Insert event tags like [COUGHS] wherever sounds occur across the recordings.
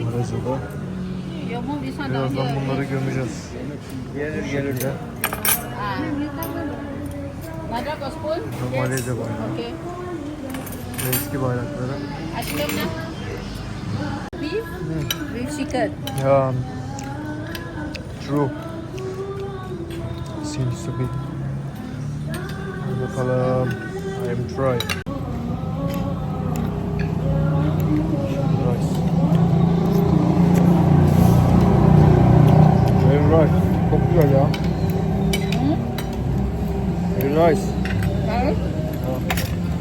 eh. Maraza'da. You move this one down Birazdan bunları gömeceğiz. Gelir gelir de. Ah. Got spoon? Malezya bayrağı. Okay. Eski bayrakları. Beef with chicken. Ya. True. Seems to be. Bakalım. I am trying. Nice. Very nice. Çok güzel ya. Very nice.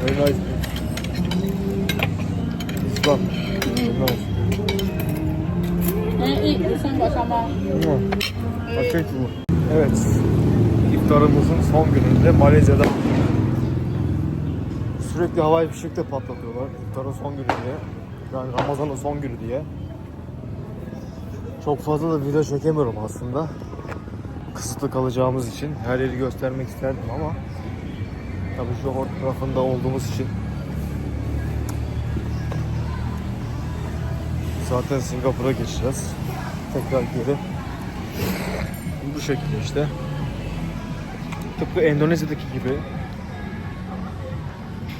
Very nice. This one. Very nice. Evet. İftarımızın son gününde Malezya'da sürekli havai fişekte patlatıyorlar. İftarın son günü diye. Yani Ramazan'ın son günü diye. Çok fazla da video çekemiyorum aslında. Kısıtlı kalacağımız için. Her yeri göstermek isterdim ama tabii Johor tarafında olduğumuz için zaten Singapur'a geçeceğiz. Tekrar geri. Bu şekilde işte. Tıpkı Endonezya'daki gibi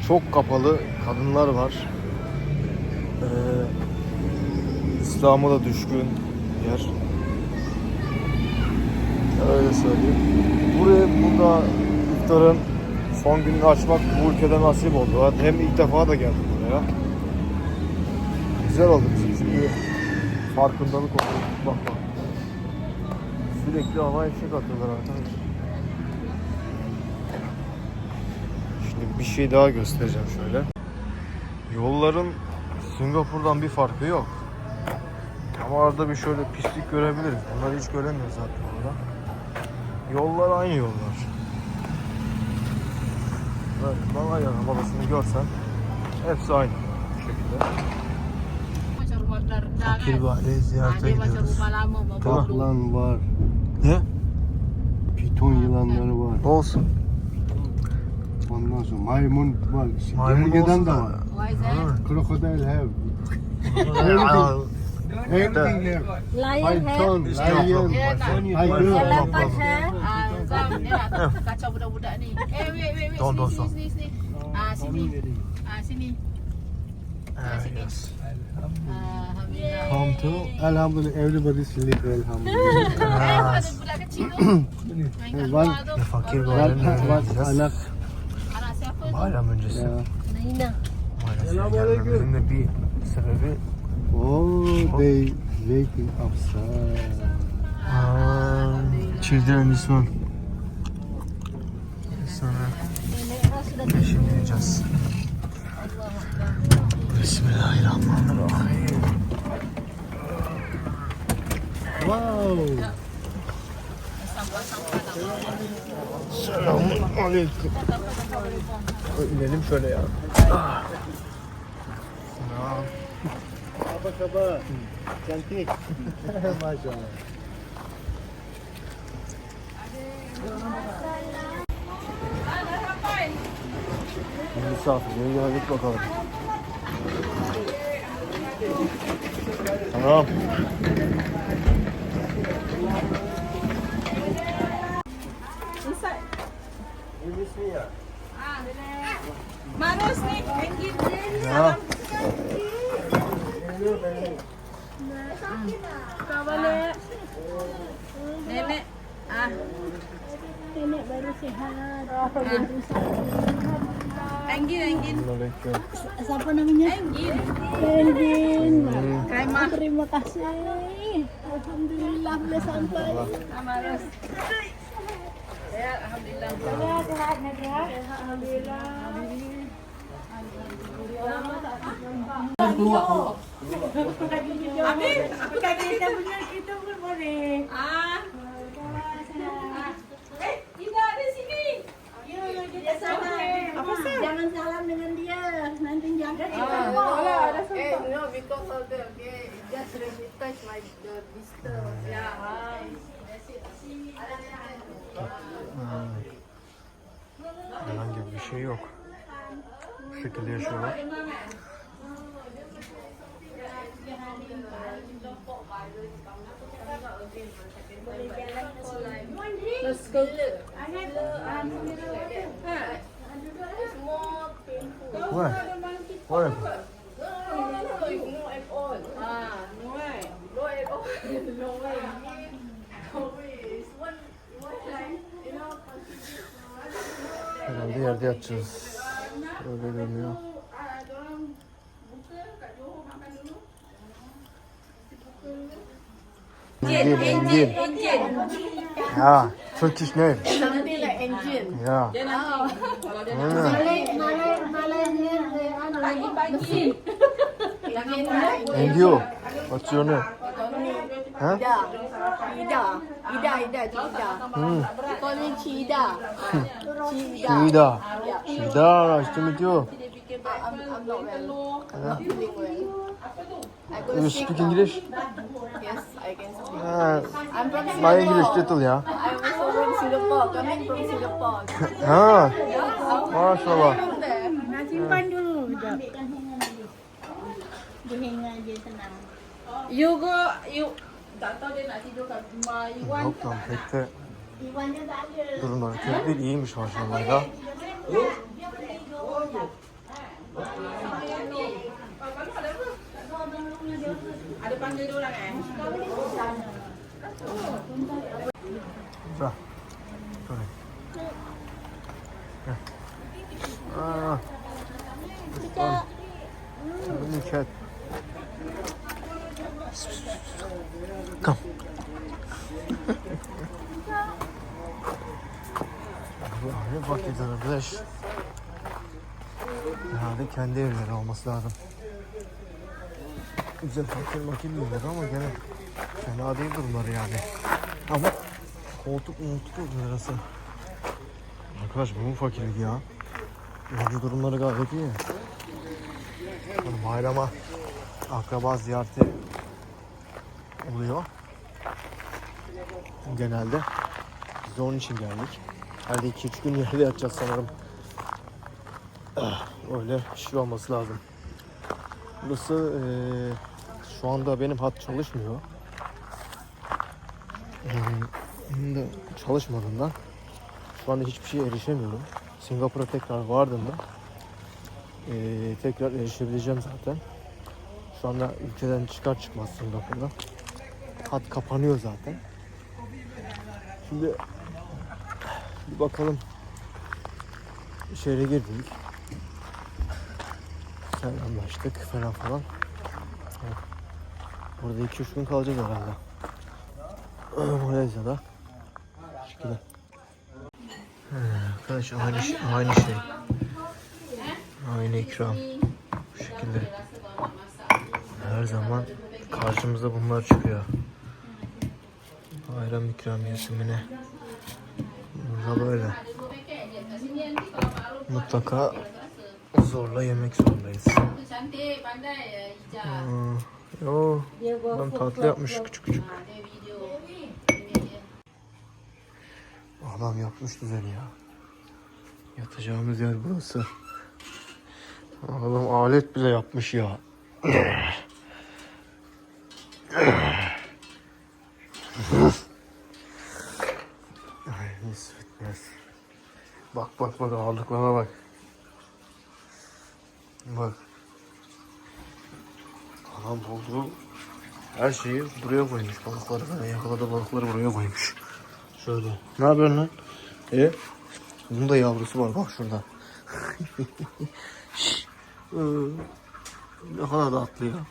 çok kapalı kadınlar var. Ee, İslam'a da düşkün yer. Öyle söyleyeyim. Buraya burada iftarın son gününü açmak bu ülkede nasip oldu. Hem ilk defa da geldim buraya. Güzel oldu bizim çünkü farkındalık oldu. Bak bak. Sürekli havai fişek atıyorlar arkadaşlar. Şimdi bir şey daha göstereceğim şöyle. Yolların Singapur'dan bir farkı yok. Ama arada bir şöyle pislik görebiliriz. Bunları hiç göremiyoruz zaten orada. Yollar aynı yollar. Evet, Malaya arabasını görsen hepsi aynı bu şekilde. Fakir bir aileye Ah, ziyarete gidiyoruz. Kaplan var, Ne? piton yılanları var. Olsun. Ondan sonra maymun var. Maymun Gergedan olsun da da. var. Why is that? Crocodile have. Aa, Everything there. Lion hair, Python, It's lion, no Yeah, tak. tiger. elephant hair, Ah, Zam, dia nak kacau budak-budak ni. Eh, wait, wait, wait. Don't, Sini, don't sini, sini, sini. Ah, sini. Ah, sini. Ah, yes. Ah, Alhamdulillah. Come to Alhamdulillah, everybody sleep [LAUGHS] Alhamdulillah. Eh, ada budak kecil tu. [COUGHS] Main kat One- luar tu. Ya fakir bir Baru What, ailenin önüne what gideceğiz. anak? Anak siapa tu? Bayram öncesi. Ya. Naina. Maalesef gelmemenin de bir sebebi Oh, they waking up, sir. Aa, children this one. Sonra şimdi yiyeceğiz. Bismillahirrahmanirrahim. Wow. Selamun aleyküm. İnelim şöyle ya. Ah. Selam. Apa khabar? Cantik. Maşallah. Misafirliğe geldik bakalım. Tamam. Manus ni, ringgit. Ya. Nenek. Ah, Nenek baru sihat. ringgit, ringgit. Aleyküm. Siapa namanya? Ringgit. Elvin. Kremah. Terima kasih. Alhamdulillah boleh sampai. Ah, Manus. Ya, Alhamdulillah. Alhamdulillah. Kita punya boleh. Ah. Eh, sini. Apa sah? Jangan salam dengan dia. Nanti jangan. Ah, Eh, no, this Herhangi bir şey yok. Bu şekilde yaşıyorlar. Let's go. Herhalde yerde yatacağız. Öyle görünüyor. Engin, Engin. Ya, Turkish name. Engine. Ya. Malay, Malay, Malay. And you? What's your name? Huh? Ida. Ida. Ida, Ida, Ida. Hmm. Call me Chida. Chida. Shida. Shida, nice to meet you. I'm, I'm not well. I'm not feeling well. I go You sick. speak English? Yes, I can speak. Uh, I'm from my English Singapore. little ya. I'm also from Singapore. Coming from Singapore. [LAUGHS] Ha, maşallah. From there. Simpan dulu sekejap. Dia. You go, you tak tahu dia nak tidur kat rumah. Yok lan pek de Durumları kötü değil, iyiymiş maşallah ya. Sağ. Şöyle. Gel. Aa. Nükhet. Come. Bu ne paketler arkadaş? Herhalde kendi evleri olması lazım. Güzel fakir makil değiller ama gene fena değil durumları yani. Ama koltuk moltuk yok arası. Arkadaş bu mu fakirlik ya? Bence durumları gayet iyi. Hani bayrama akraba ziyareti oluyor. Genelde. Biz de onun için geldik. Herhalde 2-3 gün [LAUGHS] yerde yatacağız sanırım. Ah, Öyle bir şey olması lazım. Burası eee, şu anda benim hat çalışmıyor. Eee, da çalışmadığından şu anda hiçbir şeye erişemiyorum. Singapur'a tekrar vardığımda eee, tekrar erişebileceğim zaten. Şu anda ülkeden çıkar çıkmaz Singapur'da. Hat kapanıyor zaten. Şimdi bir bakalım. Şehre girdik. Selamlaştık falan falan. Burada 2-3 gün kalacağız herhalde. [CLEARS THROAT] Malezya'da. Şekilde. He, Arkadaş aynı, aynı şey. Aynı ikram. Bu şekilde. Her zaman karşımıza bunlar çıkıyor. Bayram ikramiyesi mi ne? Burada böyle. Mutlaka zorla yemek zorundayız. Yo, adam tatlı yapmış küçük küçük. Adam yapmış düzeni ya. Yatacağımız yer burası. Adam alet bile yapmış ya. [CLEARS THROAT] Ay nispetmez. Bak bak bak ağırlıklarına bak. Bak. Adam bulduğu her şeyi buraya koymuş. Balıkları falan yakaladığı balıkları buraya koymuş. Şöyle. Ne yapıyorsun lan? E? Bunun da yavrusu var bak şurada. Ee, ne kadar da atlı ya.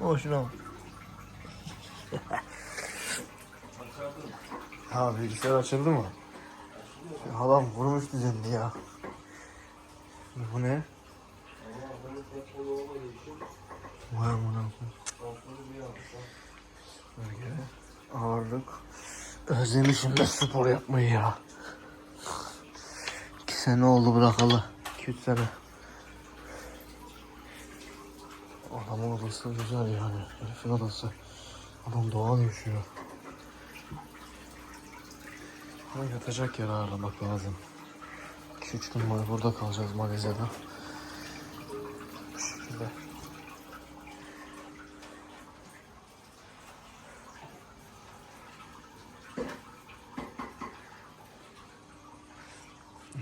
[LAUGHS] o şuna bak. Ha bilgisayar açıldı mı? Adam vurmuş düzenli ya. Bu ne? Vay amına ağırlık. Özlemişim de spor yapmayı ya. İki sene oldu bırakalı. İki üç sene. Adamın odası güzel yani. Herifin odası. Adam doğal yaşıyor. Ama yatacak yer ayarlamak lazım. 2-3 gün boyu burada kalacağız Malezya'da. Bu şekilde.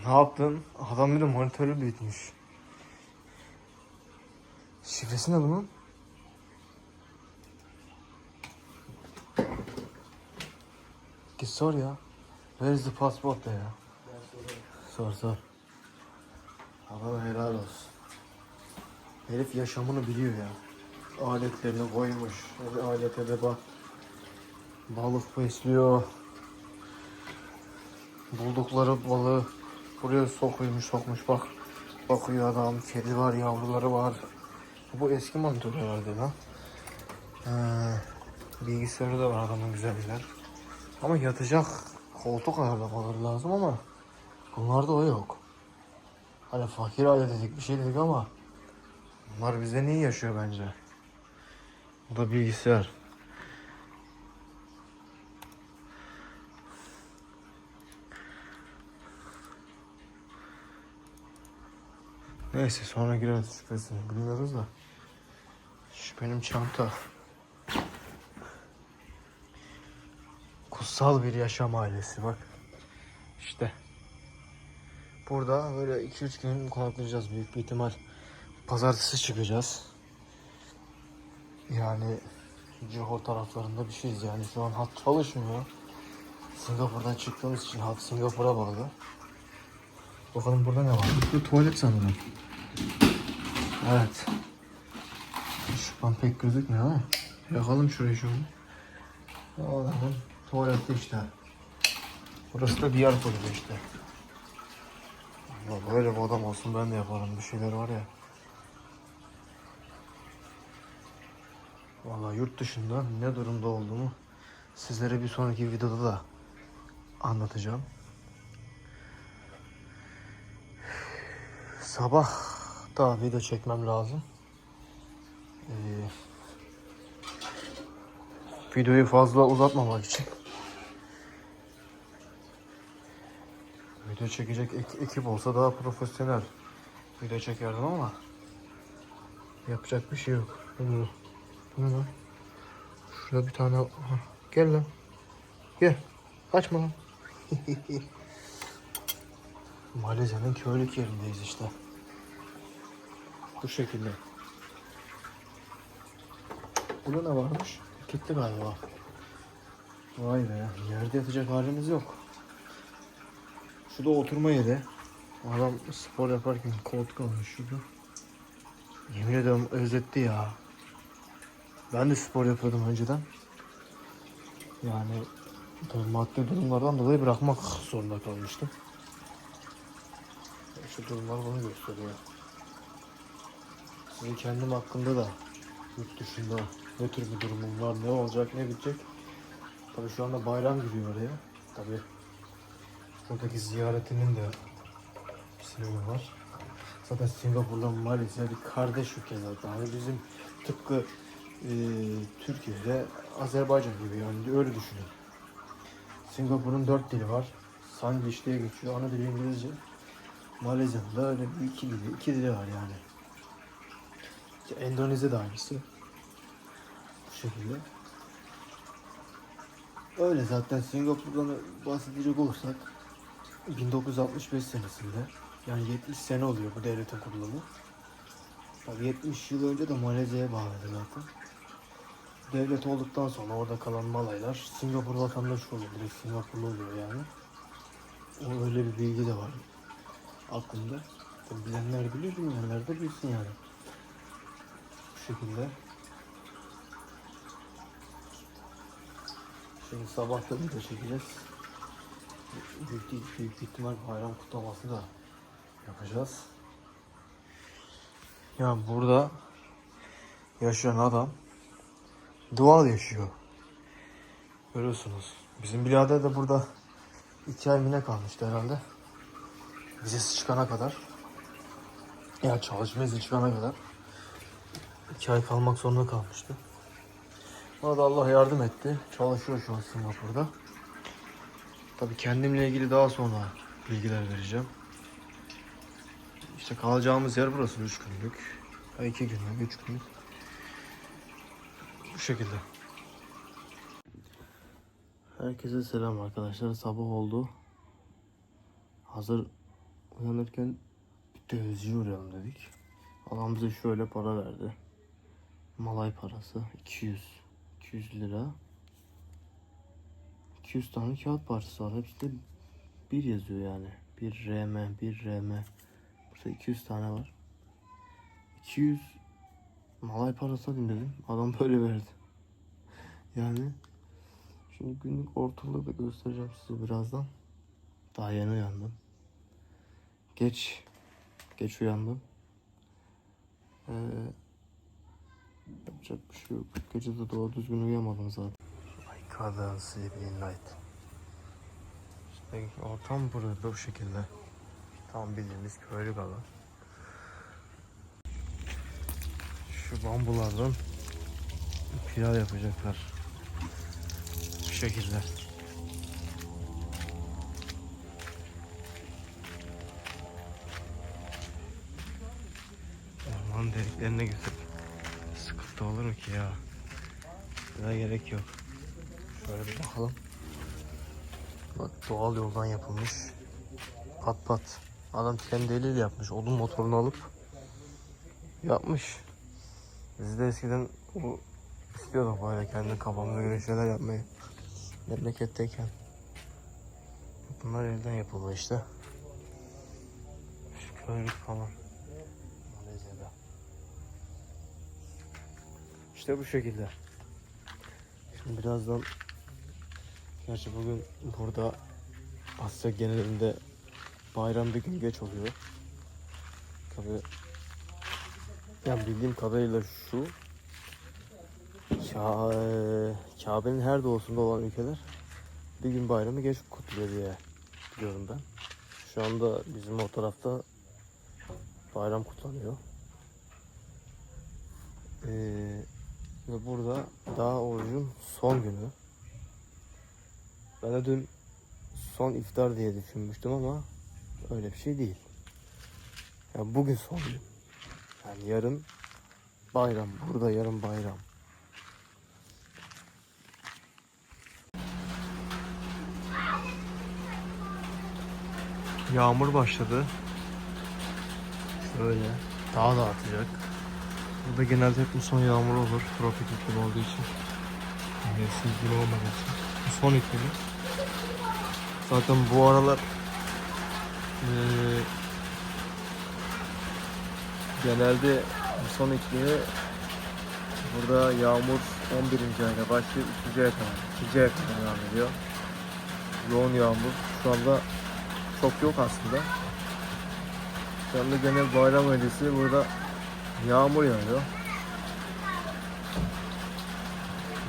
Ne yaptın? Adam bir de monitörü büyütmüş. Şifresi ne bunun? Git sor ya. Where is the passport ya. Sor sor. Adama helal olsun. Herif yaşamını biliyor ya. Aletlerini koymuş. Hadi alete de bak. Balık besliyor. Buldukları balığı buraya sokuymuş sokmuş bak. Bakıyor adam. Kedi var yavruları var. Bu eski monitör herhalde lan. Ee, bilgisayarı da var adamın güzel güzel. Ama yatacak koltuk ayarlamaları lazım ama bunlarda o yok. Hani fakir aile dedik bir şey dedik ama bunlar bizden iyi yaşıyor bence. Bu da bilgisayar. Neyse sonra gireriz şüphesini bilmiyoruz da. Şu benim çanta. Kutsal bir yaşam ailesi bak. İşte. Burada böyle 2-3 gün konaklayacağız büyük bir ihtimal. Pazartesi çıkacağız. Yani Johor taraflarında bir şeyiz yani şu an hat çalışmıyor. Singapur'dan çıktığımız için hat Singapur'a bağlı. Bakalım burada ne var? Bu tuvalet sanırım. Evet. Şu an pek gözükmüyor ama. Yakalım şurayı şöyle. O adamın tuvaleti işte. Burası da diğer kulübü işte. Ya böyle bir adam olsun ben de yaparım. Bir şeyler var ya. Vallahi yurt dışında ne durumda olduğumu sizlere bir sonraki videoda da anlatacağım. Sabah da video çekmem lazım. Ee, videoyu fazla uzatmamak için. Video çekecek ek- ekip olsa daha profesyonel video çekerdim ama yapacak bir şey yok. Bu, ne lan? Şurada bir tane... Gel lan. Gel. Kaçma lan. [LAUGHS] Malezya'nın köylük yerindeyiz işte. Bu şekilde. Burada ne varmış? Gitti galiba. Vay be yerde yatacak halimiz yok. Şu da oturma yeri. Adam spor yaparken koltuk almış şurada. Yemin ediyorum özletti ya. Ben de spor yapıyordum önceden. Yani maddi durumlardan dolayı bırakmak zorunda kalmıştım. Şu durumlar bunu gösteriyor. Size kendim hakkında da yurt dışında ne tür bir durumum var, ne olacak, ne bitecek. Tabii şu anda bayram giriyor oraya. Tabii buradaki ziyaretinin de sebebi var. Zaten Singapur'la Malezya bir kardeş ülke zaten. Hani bizim tıpkı e, Türkiye'de Azerbaycan gibi yani öyle düşünün. Singapur'un dört dili var. Sanglish diye geçiyor. Ana dili İngilizce. Malezya'nın da öyle bir iki dili, iki dili var yani. İşte Endonezya da aynısı. Bu şekilde. Öyle zaten Singapur'dan bahsedecek olursak 1965 senesinde yani 70 sene oluyor bu devletin kurulumu. Tabii 70 yıl önce de Malezya'ya bağladı zaten. Devlet olduktan sonra orada kalan Malaylar Singapur vatandaşı oluyor. Direkt Singapurlu oluyor yani. O öyle bir bilgi de var aklımda. Tabii bilenler bilir, bilmeyenler de bilsin yani. Bu şekilde. Şimdi sabah da video çekeceğiz. Büyük, büyük, ihtimal bayram kutlaması da yapacağız. Ya burada yaşayan adam doğal yaşıyor. Görüyorsunuz. Bizim birader de burada iki ay mı ne kalmıştı herhalde. Vizesi çıkana kadar. Ya çalışma izni çıkana kadar. İki ay kalmak zorunda kalmıştı. Bana da Allah yardım etti. Çalışıyor şu an Singapur'da. Tabii kendimle ilgili daha sonra bilgiler vereceğim. İşte kalacağımız yer burası 3 günlük. Ya 2 günlük, 3 günlük. Bu şekilde. Herkese selam arkadaşlar. Sabah oldu. Hazır uyanırken bir televizyon uğrayalım dedik. Adam bize şöyle para verdi. Malay parası 200 200 lira. 200 tane kağıt parçası var. Hepsi bir yazıyor yani. Bir RM, bir RM. Burada 200 tane var. 200 malay parası alayım dedim. Adam böyle verdi. [LAUGHS] Yani şimdi günlük ortalığı da göstereceğim size birazdan. Daha yeni uyandım. Geç geç uyandım. Ee, yapacak bir şey yok. Gece de doğru düzgün uyuyamadım zaten. I can't sleep in night. İşte ortam burada bu şekilde. Tam bildiğimiz köylük alan. Şu bambulardan pilav yapacaklar. Bu şekilde. Orman deliklerine götür. Sıkıntı olur mu ki ya? Buna gerek yok. Şöyle bir bakalım. Bak doğal yoldan yapılmış. Pat pat. Adam kendi eliyle yapmış. Odun motorunu alıp yapmış. Biz de eskiden bu istiyorduk böyle kendi kafamıza göre şeyler yapmayı. Memleketteyken. Bunlar elden yapıldı işte. Şu köylük falan. Malezya'da. İşte bu şekilde. Şimdi birazdan Gerçi bugün burada Asya genelinde bayram bir gün geç oluyor. Tabi yani bildiğim kadarıyla şu Ka Kabe'nin her doğusunda olan ülkeler bir gün bayramı geç kutluyor diye biliyorum ben. Şu anda bizim o tarafta bayram kutlanıyor. Ee, ve burada daha orucun son günü. Ben de dün son iftar diye düşünmüştüm ama öyle bir şey değil. Yani bugün son gün. Yani yarın bayram. Burada yarın bayram. Yağmur başladı. Şöyle. Daha da atacak. Burada genelde hep bu son yağmur olur. Tropik iklim olduğu için. Mevsim iklim olmadığı için. Bu son iklimi. Zaten bu aralar eee, genelde son iklimi burada yağmur 11. ayda başlayıp 3. aya kadar, 2. aya kadar devam ediyor. Yoğun yağmur. Şu anda çok yok aslında. Şu anda genel bayram öncesi burada yağmur yağıyor.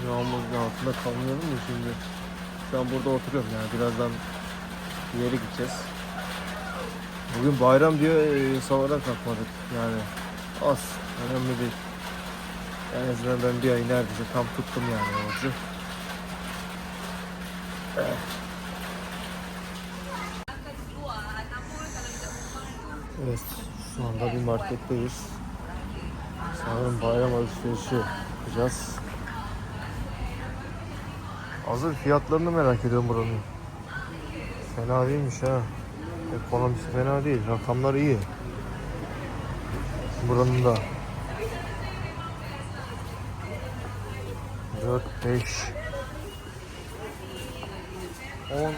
Yağmurun altında kalmayalım mı şimdi? Şu an burada oturuyorum yani birazdan yere gideceğiz. Bugün bayram diyor e, sahura kalkmadık yani az önemli değil. En azından ben bir ay neredeyse tam tuttum yani orucu. Evet şu anda bir marketteyiz. Sanırım bayram alışverişi yapacağız. Hazır fiyatlarını merak ediyorum buranın. Fena değilmiş ha. Ekonomisi fena değil. Rakamlar iyi. Buranın da. 4, 5, 10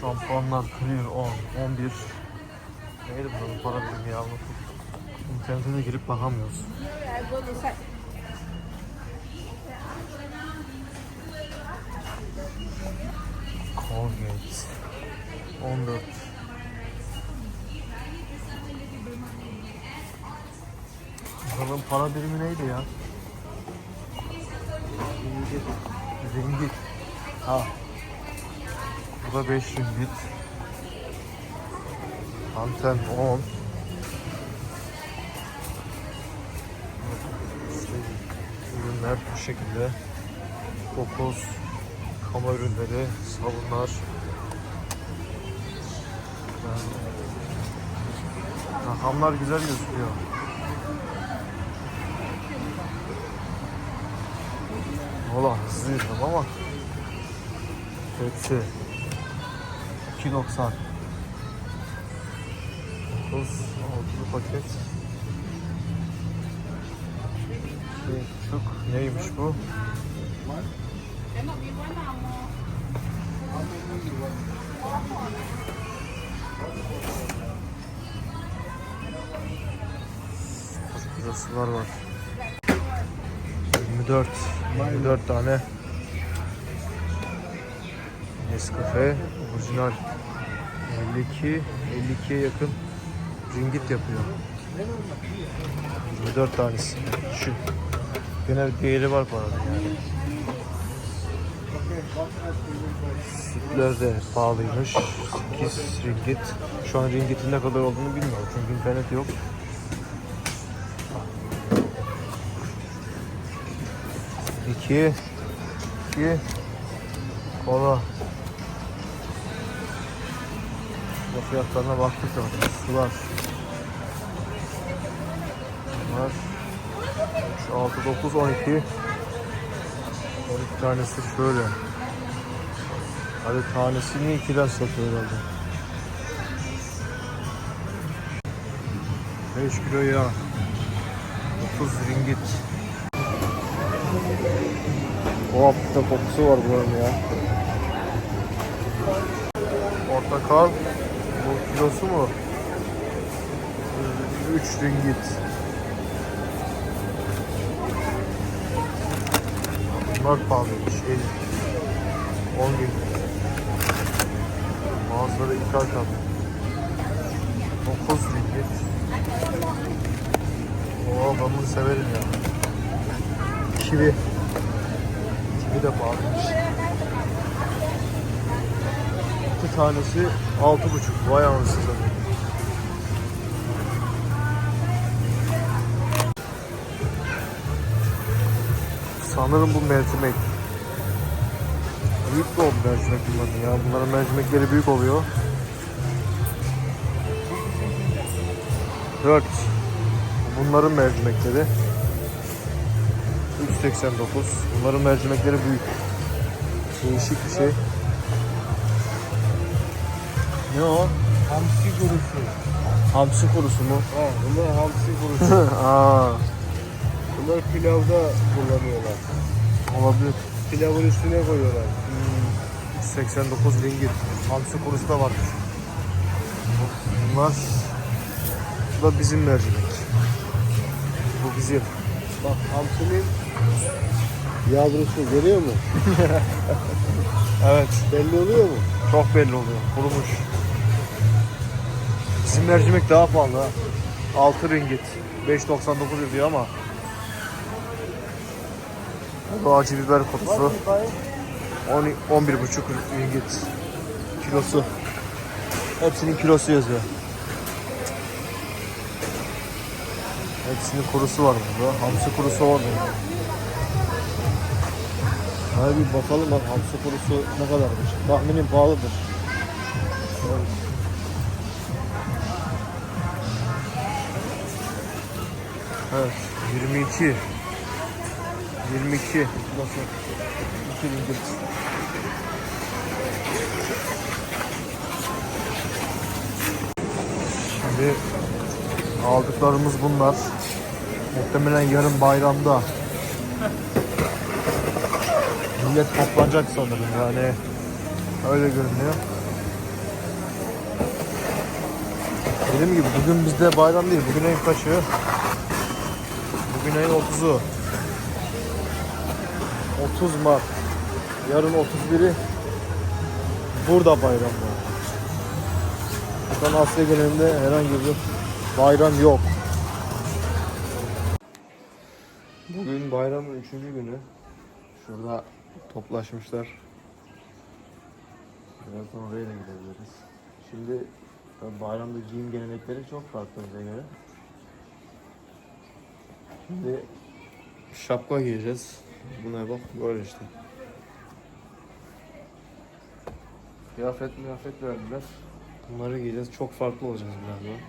Şampuanlar Clear 10, 11 Neydi buranın para birimi ya de girip bakamıyoruz. Colgate 14 Bakalım para birimi neydi ya? Ringgit. Ringgit. Ha. Bu da 5 ringgit. Anten 10. Ürünler bu şekilde. 9 ama ürünleri, sabunlar. Yani, güzel gözüküyor. Valla hızlı yürüdüm ama hepsi 2.90 tuz, altı paket. Şey, çuk neymiş bu? Burası var var. 24 24 tane Nescafe orijinal 52 52'ye yakın ringit yapıyor. 24 tanesi. Şu gene bir değeri var arada yani. Sütler de pahalıymış. 8 ringgit. Şu an ringgitin ne kadar olduğunu bilmiyorum çünkü internet yok. İki, iki, kola. Bu fiyatlarına baktık zaten. Sular. Bunlar 3, 6, 9, 12. 12 tanesi şöyle. Hadi tanesini 2 lira satıyor herhalde. 5 kilo yağ. 30 ringgit. O hafta kokusu var buranın ya. Portakal. Bu kilosu mu? 3 ringgit. Bunlar pahalıymış. 50. 10 ringgit. Bazıları ithal kaldı. 9 ringgit. Oo ben bunu severim ya. Kivi. Kivi de pahalıymış. İki tanesi altı buçuk. Vay anasını satayım. Sanırım bu mercimek. Büyük de oldu mercimek bunların ya. Bunların mercimekleri büyük oluyor. 4. Bunların mercimekleri. 3.89. Bunların mercimekleri büyük. Değişik bir şey. Ne o? Hamsi kurusu. Hamsi kurusu mu? Ha, bunlar hamsi kurusu. [LAUGHS] Aa, bunlar pilavda kullanıyorlar. olabilir. Pilavın üstüne koyuyorlar. 89 ringgit. Hamsi kurusu da varmış. Bunlar bu da bizim mercimek. Bu bizim. Bak hamsinin yavrusu görüyor musun? [LAUGHS] Evet. Belli oluyor mu? Çok belli oluyor. Kurumuş. Bizim mercimek daha pahalı. ha. 6 ringgit. 5.99 yazıyor ama. Bu acı biber kutusu. 10 11,5 ringgit. Kilosu. Hepsinin kilosu yazıyor. Hepsinin kurusu var burada. Hamsi kurusu orada. Hadi bir bakalım bak hamsi kurusu ne kadarmış. Tahminim pahalıdır. Evet, 22. 22. Nasıl? 2 ringgit. Şimdi aldıklarımız bunlar. Muhtemelen yarın bayramda millet toplanacak sanırım yani öyle görünüyor. Dediğim gibi bugün bizde bayram değil. Bugün ayın kaçı? Bugün ayın 30'u. 30 Mart. Yarın 31'i burada bayram var. Şu an Asya genelinde herhangi bir bayram yok. Bugün bayramın 3. günü. Şurada toplaşmışlar. Birazdan oraya da gidebiliriz. Şimdi bayramda giyim gelenekleri çok farklı bize göre. Şimdi şapka giyeceğiz. Buna bak böyle işte. Kıyafet miyafet verdiler. Bunları giyeceğiz. Çok farklı olacağız birazdan.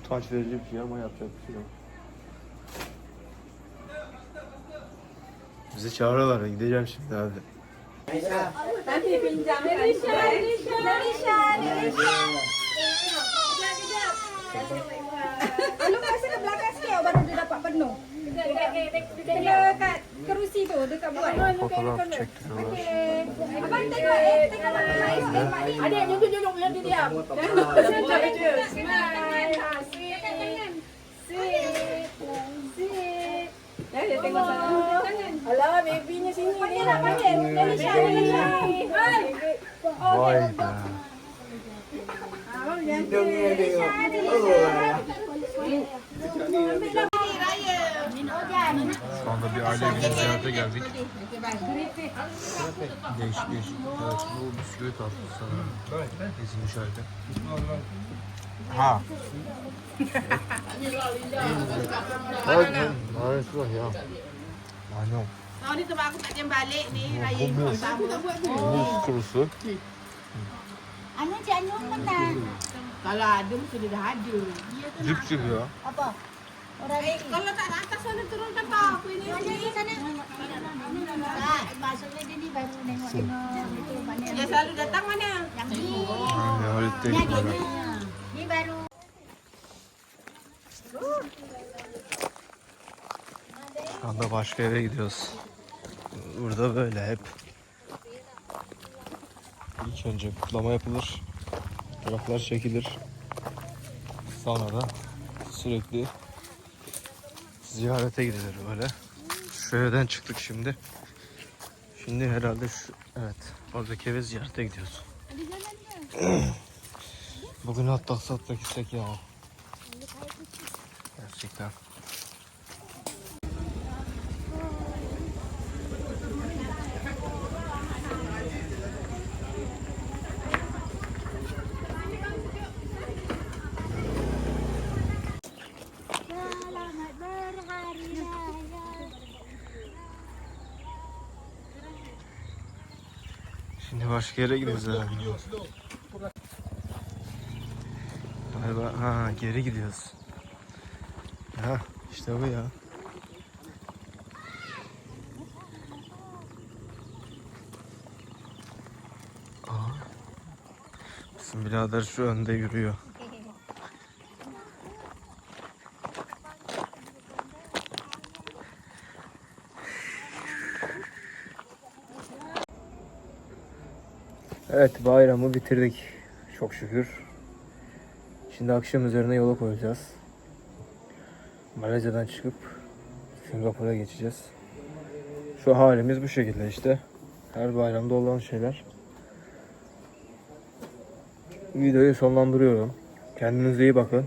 Utanç verici bir şey ama yapacak bir şey yok. Bizi çağırıyorlar. Gideceğim şimdi hadi. Nanti pinjam Malaysia, Malaysia, Malaysia, Malaysia. Lu kasi ke belakang sikit baru dia dapat penuh. Kena kat kerusi tu dekat buat. Fotolah cek dulu. Abang tengok eh, tengok mak ni. Adik duduk duduk dia diam. Tengok je. Ya. Alah, babynya sini. Panggil panggil. Hai. Oh, tengok. Hidungnya. Oh. Şu anda bir aile evine ziyarete geldik. Değişik değişik. Evet, bu bisküvi tatlısı sanırım. Ezilmiş halde. Ha. Hadi şu ya. Raya Humus. Humus kurusu. Anu Cik Anu mana? Kalau ada mesti dia dah ada. Cip cip ya. Apa? Dia selalu datang mana? yang ni. Böyle. ni. Ni baru Şu anda başka eve gidiyoruz. Burada böyle hep. İlk önce kutlama yapılır. Fotoğraflar çekilir. Sonra da sürekli ziyarete gidilir böyle. Şu evden çıktık şimdi. Şimdi herhalde şu evet oradaki eve ziyarete gidiyoruz. [CLEARS THROAT] Bugün atlatsak da gitsek ya. Gerçekten. Şimdi başka yere gidiyoruz herhalde. Galiba ha geri gidiyoruz. Ha işte bu ya. Aa. Bizim birader şu önde yürüyor. Evet bayramı bitirdik. Çok şükür. Şimdi akşam üzerine yola koyacağız. Malezya'dan çıkıp Singapur'a geçeceğiz. Şu halimiz bu şekilde işte. Her bayramda olan şeyler. Videoyu sonlandırıyorum. Kendinize iyi bakın.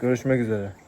Görüşmek üzere.